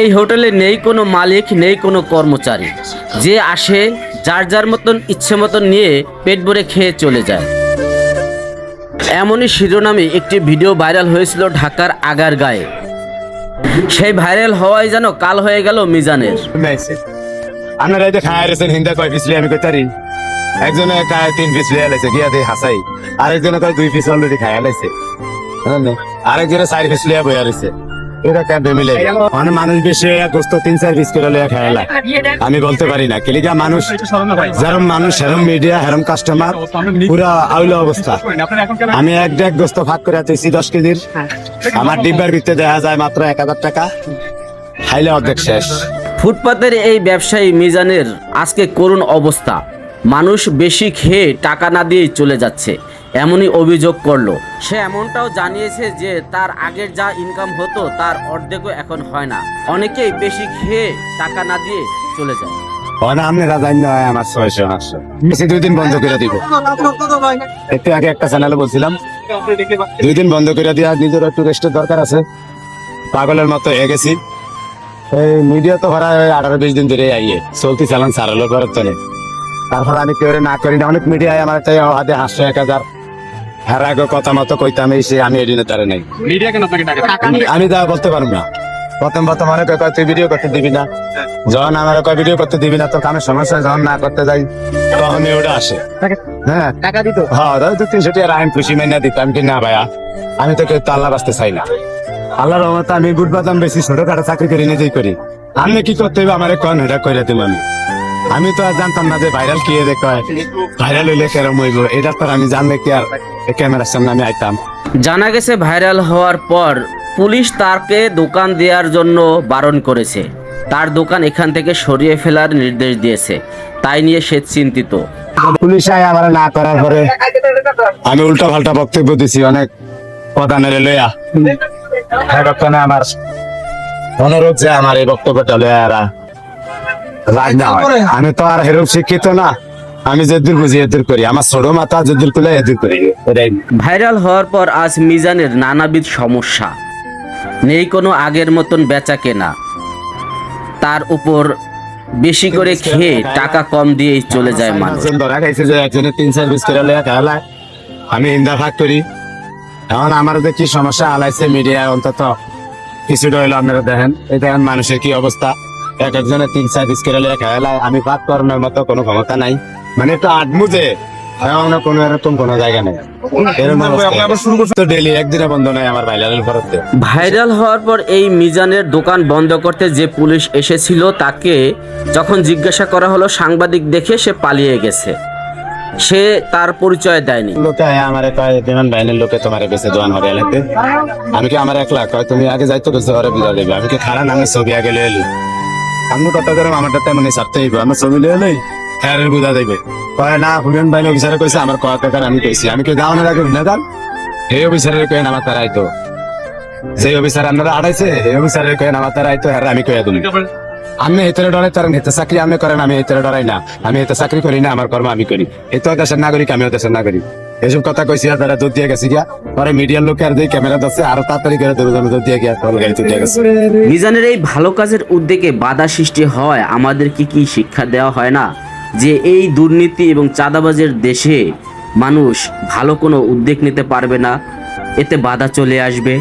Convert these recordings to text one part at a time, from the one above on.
এই হোটেলে নেই কোনো মালিক, নেই কোনো কর্মচারী। যে আসে, যার যার মতন ইচ্ছে মতন নিয়ে পেট ভরে খেয়ে চলে যায়। এমনই শিরোনামে একটি ভিডিও ভাইরাল হয়েছিল ঢাকার আগার গায়ে সেই ভাইরাল হওয়ায় যেন কাল হয়ে গেল মিজানের। আপনারা এই খায় হিন্দা কয় পিস আমি কইতারি একজনে খায় তিন পিস লিয়ে লাইছে, গিয়া আরেকজনে কয় দুই পিস অলরেডি খায় লাইছে। আরেকজনে চার পিস লিয়ে বইয়া রয়েছে এটা কেন মিলে মানে মানুষ বেশি গোস্ত তিন চার পিস করে লিয়ে খায় আমি বলতে পারি না। কেলিকা মানুষ যেরম মানুষ সেরম মিডিয়া হেরম কাস্টমার পুরা আউলা অবস্থা। আমি এক ডেক গোস্ত ভাগ করে আছি দশ কেজির। আমার ডিব্বার ভিতরে দেখা যায় মাত্র এক হাজার টাকা। খাইলে অর্ধেক শেষ। ফুটপাতের এই ব্যবসায়ী মিজানের আজকে করুণ অবস্থা। মানুষ বেশি খেয়ে টাকা না দিয়েই চলে যাচ্ছে। এমনই অভিযোগ করল। সে এমনটাও জানিয়েছে যে তার আগের যা ইনকাম হতো তার অর্ধেকও এখন হয় না। অনেকেই বেশি খেয়ে টাকা না দিয়ে চলে যায়। না আপনি রাজাই আমার ছয়শো আটশো বেশি দুই দিন বন্ধ করে দিব। একটু আগে একটা চ্যানেলে বলছিলাম দুই দিন বন্ধ করে দিয়ে নিজের একটু রেস্টের দরকার আছে। পাগলের মতো হয়ে গেছি। এই মিডিয়া তো ভরা আঠারো বিশ দিন ধরে আইয়ে। চলতি চালান সারালো ঘরের তলে। তারপর আমি কেউ না করি না অনেক মিডিয়ায় আমার তাই হাতে হাসশো এক হাজার। হ্যাঁ আগে কথা মতো কইতাম এই সে আমি এদিনে তারে নাই। মিডিয়া কেন আপনাকে টাকা আমি তা বলতে পারব না। প্রথম প্রথম অনেক কয় তুই ভিডিও করতে দিবি না। যখন আমার কয় ভিডিও করতে দিবি না তোর কামের সমস্যা যখন না করতে যাই তখনই ওটা আসে। হ্যাঁ। টাকা দিত? হ্যাঁ দাদা তুই তিনশো টাকা আমি খুশি মেনে দিতাম কি না ভাইয়া? আমি তো কেউ তো আল্লাহ বাঁচতে চাই না। আল্লাহর রহমতে আমি গুড বাদাম বেশি ছোটখাটো চাকরি করি নিজেই করি। আমি কি করতে হবে আমার কন এটা করে দিব আমি। আমি তো আর জানতাম না যে ভাইরাল কি কয় ভাইরাল হইলে কেরম হইব? এটা তো আমি জানলে কি আর ক্যামেরার সামনে আমি আইতাম? জানা গেছে ভাইরাল হওয়ার পর পুলিশ তাকে দোকান দেওয়ার জন্য বারণ করেছে। তার দোকান এখান থেকে সরিয়ে ফেলার নির্দেশ দিয়েছে। তাই নিয়ে সে চিন্তিত। পুলিশ আয় আমার না করার পরে আমি উল্টা পাল্টা বক্তব্য দিছি অনেক প্রধানের লইয়া। হ্যাঁ আমার অনুরোধ যে আমার এই বক্তব্যটা লইয়া এরা রাগ না হয়। আমি তো আর হেরম শিক্ষিত না। আমি যেদূর বুঝি এদূর করি। আমার ছোট মাথা যেদূর করলে এদূর করি। ভাইরাল হওয়ার পর আজ মিজানের নানাবিধ সমস্যা। নেই কোনো আগের মতন বেচা কেনা। তার উপর বেশি করে খেয়ে টাকা কম দিয়েই চলে যায় মানুষ। ধরা খাইছে যে একজনে তিন চার বিশ করে লইয়া খেলা আমি ইন্দা ভাগ করি। এখন আমার যে কি সমস্যা আলাইছে মিডিয়ায় অন্তত কিছুটা হইল আপনারা দেখেন। এই দেখেন মানুষের কি অবস্থা। এক একজনে তিন চার করে খেলা আমি ভাগ করানোর মতো কোনো ক্ষমতা নাই। মানে একটু আটমু যে কোনো এরকম কোনো জায়গা নেই। তো ফরতে ভাইরাল হওয়ার পর এই মিজানের দোকান বন্ধ করতে যে পুলিশ এসেছিল তাকে যখন জিজ্ঞাসা করা হলো সাংবাদিক দেখে সে পালিয়ে গেছে। সে তার পরিচয় দেয়নি। লোকে আমারে কয় বিমান বাহিনীর লোকে তোমার বেঁচে দোয়ান হরে এলাতে আমি কি আমার একলা? কয় তুমি আগে যাইতো দেবে। আমি কি খারাপ আমি ছবি আগে লয়ে এলি? আমি কত করে আমারটা তেমনি ছাড়তে হইব আমার ছবি লয়ে এলি হ্যাঁ বুঝা দেবে কয়, না হুমেন বাহিনী অফিসারে কইছে আমার কয় টাকার আমি কইছি আমি কি যাও না আগে না যান এই অফিসারের কয়েন আমার তারা আইতো। যে অফিসার আপনারা আড়াইছে এই অফিসারের কয়েন আমার তারা আইতো হ্যাঁ আমি কয়ে দিলি আমি এতরে ডরাই, তার হেতে চাকরি আমি করেন, আমি এতরে ডরাই না। আমি এতে চাকরি করি না, আমার কর্ম আমি করি। এতো দেশের নাগরিক, আমিও দেশের নাগরিক। এসব কথা কইছি, আর তারা দুধ দিয়ে গেছে গিয়া। পরে মিডিয়ার লোক আর যে ক্যামেরা ধরছে, আরও তাড়াতাড়ি করে দেবে দুধ দিয়ে গিয়া কল গাড়ি দিয়ে গেছে। মিজানের এই ভালো কাজের উদ্যোগে বাধা সৃষ্টি হয় আমাদেরকে কি শিক্ষা দেওয়া হয় না? যে এই দুর্নীতি এবং চাঁদাবাজের দেশে মানুষ ভালো কোনো উদ্যোগ নিতে পারবে না, এতে বাধা চলে আসবে।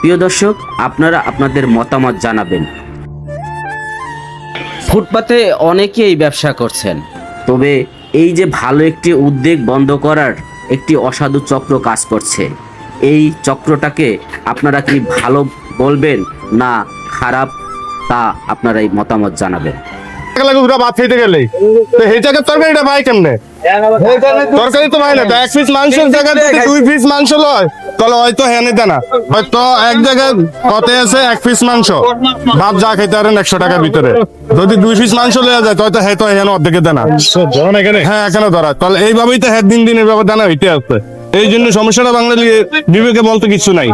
প্রিয় দর্শক, আপনারা আপনাদের মতামত জানাবেন। ফুটপাতে অনেকেই ব্যবসা করছেন। তবে এই যে ভালো একটি উদ্যোগ বন্ধ করার একটি অসাধু চক্র কাজ করছে এই চক্রটাকে আপনারা কি ভালো বলবেন না খারাপ তা আপনারা এই মতামত জানাবেন। গেলে? তো এই তরকারিটা পাই কেমনে? তরকারি তো ভাই না তো এক পিস মাংসের জায়গায় দুই পিস মাংস লয় তাহলে হয়তো হেনে দেনা। হয়তো এক জায়গায় কত আছে এক পিস মাংস। ভাত যা খেতে পারেন একশো টাকার ভিতরে। যদি দুই পিস মাংস লয়ে যায় তো হয়তো হেতো হেন অর্ধেকে দেনা। হ্যাঁ এখানে ধরা। তাহলে এইভাবেই তো হ্যাঁ দিন দিনের ব্যাপার দেনা হইতে আসছে এই জন্য সমস্যাটা বাঙালি বিবেকে বলতে কিছু নাই।